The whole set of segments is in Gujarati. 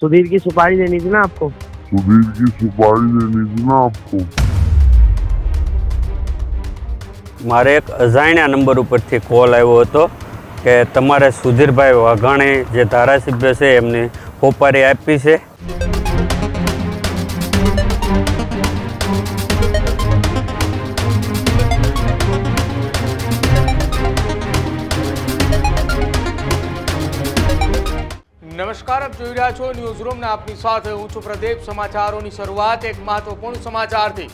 सुधीर की सुपारी देनी थी ना आपको सुधीर की सुपारी देनी थी ना आपको મારે એક અજાણ્યા નંબર ઉપરથી કોલ આવ્યો હતો કે તમારે સુધીરભાઈ વાઘાણી જે ધારાસભ્ય છે એમની હોપારી આપી છે નમસ્કાર, આપ જોઈ રહ્યા છો ન્યૂઝ રૂમ ને આપની સાથે હું છું પ્રદીપ. સમાચારોની શરૂઆત એક મહત્વપૂર્ણ સમાચારથી.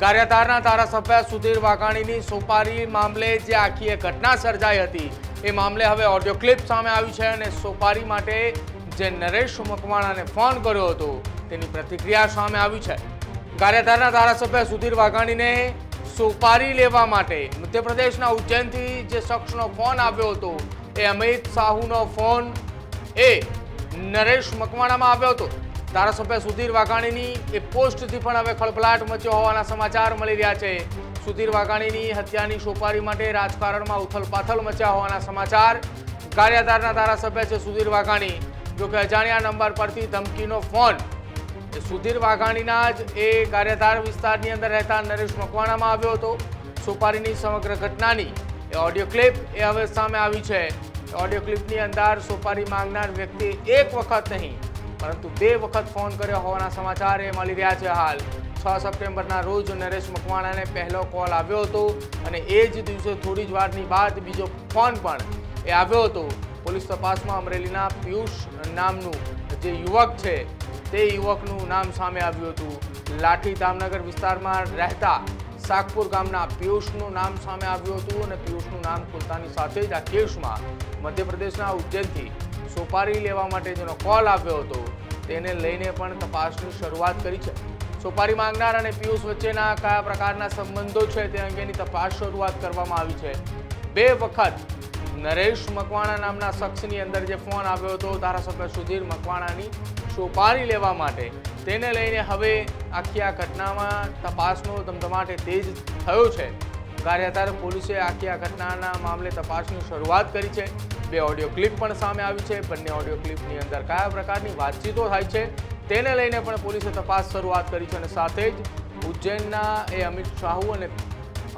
કાર્યતારના ધારાસભ્ય સુધીર વાઘાણીની સોપારી મામલે જે આખી એક ઘટના સર્જાઈ હતી, એ મામલે હવે ઓડિયો ક્લિપ સામે આવી છે અને સોપારી માટે જે નરેશ મકવાણાને ફોન કર્યો હતો, તેની પ્રતિક્રિયા સામે આવી છે. કાર્યધારના ધારાસભ્ય સુધીર વાઘાણીને સોપારી લેવા માટે મધ્યપ્રદેશના ઉજ્જૈનથી જે શખ્સનો ફોન આવ્યો હતો, એ અમિત સાહુનો ફોન એ નરેશ મકવાણામાં આવ્યો હતો. ધારાસભ્ય સુધીર વાઘાણીની એ પોસ્ટથી પણ હવે ખળભળાટ મચ્યો હોવાના સમાચાર મળી રહ્યા છે. સુધીર વાઘાણીની હત્યાની સોપારી માટે રાજકારણમાં ઉથલપાથલ મચ્યા હોવાના સમાચાર કાર્યધારના ધારાસભ્ય છે સુધીર વાઘાણી. જોકે અજાણ્યા નંબર પરથી ધમકીનો ફોન. સુધીર વાઘાણીના જ એ કાર્યધાર વિસ્તારની અંદર રહેતા નરેશ મકવાણામાં આવ્યો હતો. સોપારીની સમગ્ર ઘટનાની એ ઓડિયો ક્લિપ એ હવે સામે આવી છે. ઓડિયો ક્લિપની અંદર સોપારી માંગનાર વ્યક્તિ એક વખત નહીં, પરંતુ બે વખત ફોન કર્યો હોવાના સમાચાર એ મળી રહ્યા છે હાલ. છ સપ્ટેમ્બરના રોજ નરેશ મકવાણાને પહેલો કોલ આવ્યો હતો અને એ જ દિવસે થોડી જ વારની બાદ બીજો ફોન પણ એ આવ્યો હતો. પોલીસ તપાસમાં અમરેલીના પિયુષ નામનું જે યુવક છે, તે યુવકનું નામ સામે આવ્યું હતું. લાઠી દામનગર વિસ્તારમાં રહેતા સાગપુર ગામના પિયુષનું નામ સામે આવ્યું હતું અને પિયુષનું નામ ખુલતાની સાથે જ આ કેસમાં મધ્યપ્રદેશના ઉજ્જૈનથી સોપારી લેવા માટે જેનો કોલ આવ્યો હતો, તેને લઈને પણ તપાસની શરૂઆત કરી છે. સોપારી માંગનાર અને પિયુષ વચ્ચેના કયા પ્રકારના સંબંધો છે તે અંગેની તપાસ શરૂઆત કરવામાં આવી છે. બે વખત નરેશ મકવાણા નામના શખ્સની અંદર જે ફોન આવ્યો હતો, ધારાસભ્ય સુધીર મકવાણાની સોપારી લેવા માટે, તેને લઈને હવે આખી આ ઘટનામાં તપાસનો ધમધમાટ તેજ થયો છે. કાર્યતાર પોલીસે આખી આ ઘટનાના મામલે તપાસની શરૂઆત કરી છે. બે ઓડિયો ક્લિપ પણ સામે આવી છે. બંને ઓડિયો ક્લિપની અંદર કયા પ્રકારની વાતચીતો થાય છે તેને લઈને પણ પોલીસે તપાસ શરૂઆત કરી છે અને સાથે જ ઉજ્જૈનના એ અમિત શાહુ અને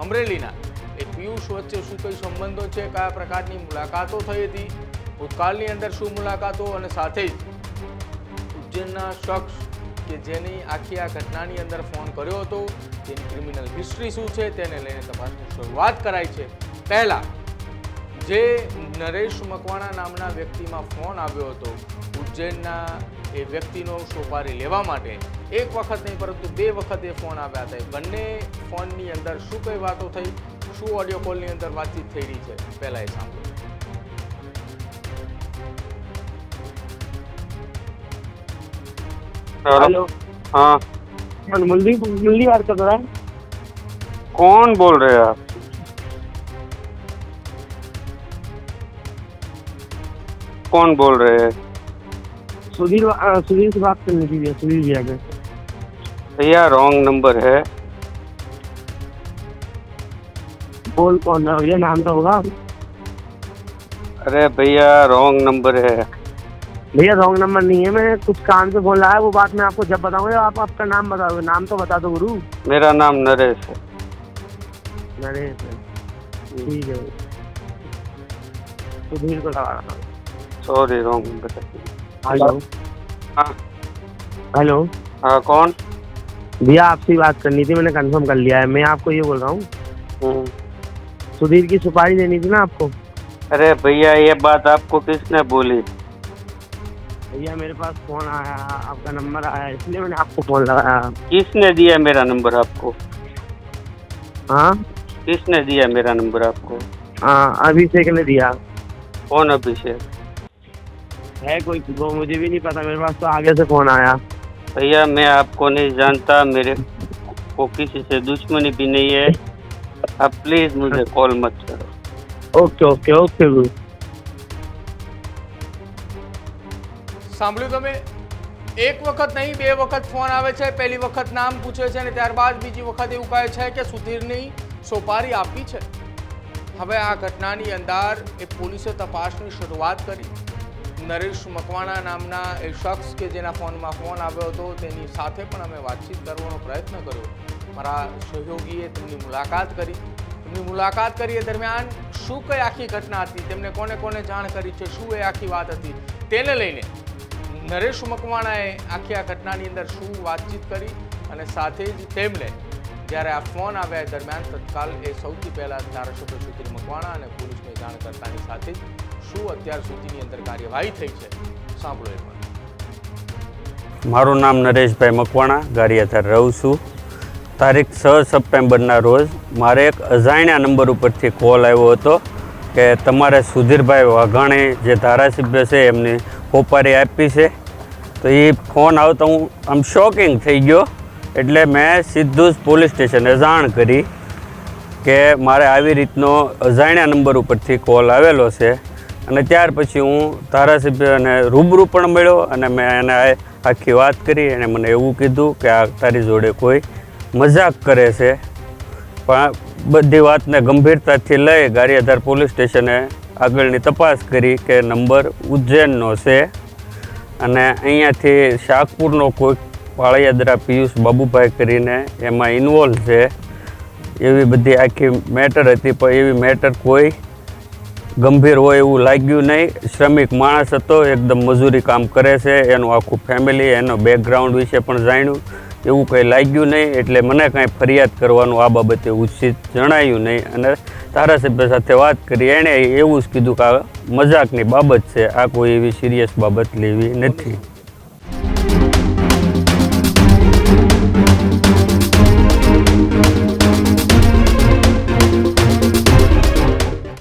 અમરેલીના એ પિયુષ વચ્ચે શું કઈ સંબંધો છે, કયા પ્રકારની મુલાકાતો થઈ હતી, ભૂતકાળની અંદર શું મુલાકાતો અને સાથે જ ઉજ્જૈનના શખ્સ કે જેની આખી આ ઘટનાની અંદર ફોન કર્યો હતો તેની ક્રિમિનલ હિસ્ટ્રી શું છે તેને લઈને તપાસની શરૂઆત કરાઈ છે. પહેલાં, જે નરેશ મકવાણા નામના વ્યક્તિમાં ફોન આવ્યો હતો, ઉજ્જૈનના એ વ્યક્તિનો સોપારી લેવા માટે, એક વખત નહીં પરંતુ બે વખત એ ફોન આવ્યા હતા. બંને ફોનની અંદર શું કઈ વાતો થઈ? શું ઓડિયો કોલની અંદર વાતચીત થઈ રહી છે? પહેલાં એ સાંભળો. हेलो। हाँ। कौन मुरली मुरली बात कर रहा है। कौन बोल रहे हैं आप? कौन बोल रहे हैं? सुधीर सुधीर से बात करनी थी भैया, सुधीर भैया के भैया रॉन्ग नंबर है। बोल कौन रहा है? भैया नाम तो होगा। अरे भैया रॉन्ग नंबर है। भैया रॉन्ग नंबर नहीं है मैं कुछ काम से बोल रहा है वो बात मैं आपको जब बताऊँगा आप आपका नाम बताओगे नाम तो बता दो गुरु। मेरा नाम नरेश है। नरेश है। ठीक है। सुधीर को लगा रहा सॉरी रॉन्ग नंबर हेलो। हाँ। हेलो। हाँ कौन? भैया आपसे बात करनी थी मैंने कंफर्म कर लिया है। मैं आपको ये बोल रहा हूँ। हम्म। सुधीर की सुपारी देनी थी ना आपको? अरे भैया ये बात आपको किसने बोली? भैया मेरे पास फ़ोन आया आपका नंबर आया इसलिए मैंने आपको फ़ोन लगाया। किसने दिया मेरा नंबर आपको? हाँ? किसने दिया मेरा नंबर आपको? हाँ अभिषेक ने दिया। कौन अभिषेक? है कोई? वो मुझे भी नहीं पता मेरे पास तो आगे से फ़ोन आया। भैया मैं आपको नहीं जानता मेरे को किसी से दुश्मनी भी नहीं है। आप प्लीज़ मुझे कॉल मत करो। ओके ओके ओके गुरु સાંભળ્યું તમે? એક વખત નહીં, બે વખત ફોન આવે છે, પહેલી વખત નામ પૂછે છે અને ત્યારબાદ બીજી વખત એવું કહે છે કે સુધીરની સોપારી આપી છે. હવે આ ઘટનાની અંદર એ પોલીસે તપાસની શરૂઆત કરી. નરેશ મકવાણા નામના એ શખ્સ કે જેના ફોનમાં ફોન આવ્યો હતો, તેની સાથે પણ અમે વાતચીત કરવાનો પ્રયત્ન કર્યો. મારા સહયોગીએ તેમની મુલાકાત કરી. તેમની મુલાકાત કરી એ દરમિયાન શું કઈ આખી ઘટના હતી, તેમને કોને કોને જાણ કરી છે, શું એ આખી વાત હતી, તેને લઈને નરેશ મકવાણાએ આખી આ ઘટનાની અંદર શું વાતચીત કરી અને સાથે જ તેમણે જ્યારે આ ફોન આવ્યા દરમિયાન તત્કાલ એ સૌથી પહેલાં ધારાસભ્ય સુધીર મકવાણા અને પોલીસને જાણ કરતાની સાથે જ શું અત્યાર સુધીની અંદર કાર્યવાહી થઈ છે, સાંભળો એ પણ મારું નામ નરેશભાઈ મકવાણા, ગારિયાધાર રહું છું. તારીખ છ સપ્ટેમ્બરના રોજ મારે એક અજાણ્યા નંબર ઉપરથી કોલ આવ્યો હતો કે તમારે સુધીરભાઈ વાઘાણી જે ધારાસભ્ય છે એમની હોપારી આપી છે. તો એ ફોન આવતો હું આમ શોકિંગ થઈ ગયો. એટલે મેં સીધું જ પોલીસ સ્ટેશને જાણ કરી કે મારે આવી રીતનો અજાણ્યા નંબર ઉપરથી કોલ આવેલો છે. અને ત્યાર પછી હું ધારાસભ્યને રૂબરૂ પણ મળ્યો અને મેં એને આખી વાત કરી એણે મને એવું કીધું કે આ તારી જોડે કોઈ મજાક કરે છે. પણ બધી વાતને ગંભીરતાથી લઈ ગારિયાધાર પોલીસ સ્ટેશને આગળની તપાસ કરી કે નંબર ઉજ્જૈનનો છે. અને અહીંયાથી શાકપુરનો કોઈક પાળિયાદરા પિયુષ બાબુભાઈ કરીને એમાં ઇન્વોલ્વ છે. એવી બધી આખી મેટર હતી, પણ એવી મેટર કોઈ ગંભીર હોય એવું લાગ્યું નહીં. શ્રમિક માણસ હતો, એકદમ મજૂરી કામ કરે છે, એનું આખું ફેમિલી એનો બેકગ્રાઉન્ડ વિશે પણ જાણ્યું. એવું કંઈ લાગ્યું નહીં, એટલે મને કાંઈ ફરિયાદ કરવાનું આ બાબતે ઉચિત જણાયું નહીં. અને ધારાસભ્ય સાથે વાત કરી, એણે એવું જ કીધું કે આ મજાકની બાબત છે, આ કોઈ એવી સિરિયસ બાબત લેવી નથી.